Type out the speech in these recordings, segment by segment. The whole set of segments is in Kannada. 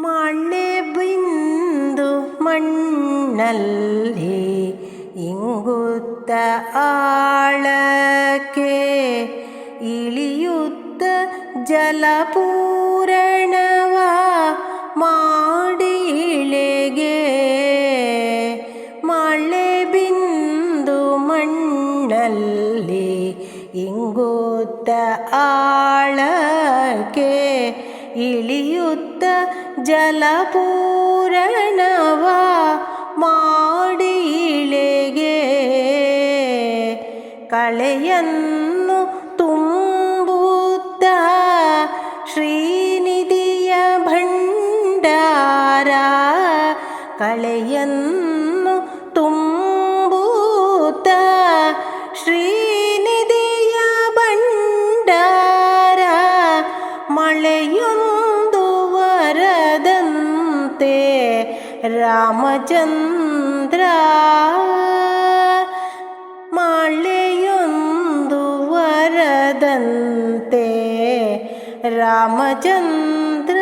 ಮಳೆ ಬಿಂದು ಮಣ್ಣಲ್ಲಿ ಇಂಗುತ್ತ ಆಳಕ್ಕೆ ಇಳಿಯುತ್ತ ಜಲಪೂರಣವ ಮಾಡಿ ಇಳೆಗೆ ಮಳೆ ಬಿಂದು ಮಣ್ಣಲ್ಲಿ ಇಂಗುತ್ತ ಆಳಕ್ಕೆ ಇಳಿಯುತ್ತ ಜಲಪೂರಣವ ಮಾಡಿ ಇಳೆಗೆ ಕಳೆಯನ್ನು ತುಂಬುತ್ತ ಶ್ರೀನಿಧಿಯ ಭಂಡಾರ ಕಳೆಯನ್ನು ಮಳೆಯೊಂದು ವರದಂತೆ ರಾಮಚಂದ್ರ. ಮಳೆಯೊಂದು ವರದಂತೆ ರಾಮಚಂದ್ರ.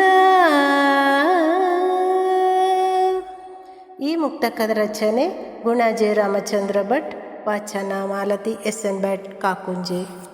ಈ ಮುಕ್ತಕದ ರಚನೆ ಗುಣಾಜೆ ರಾಮಚಂದ್ರ ಭಟ್, ವಾಚನ ಮಾಲತಿ ಎಸ್ ಎನ್ ಭಟ್, ಕಾಕುಂಜೆ.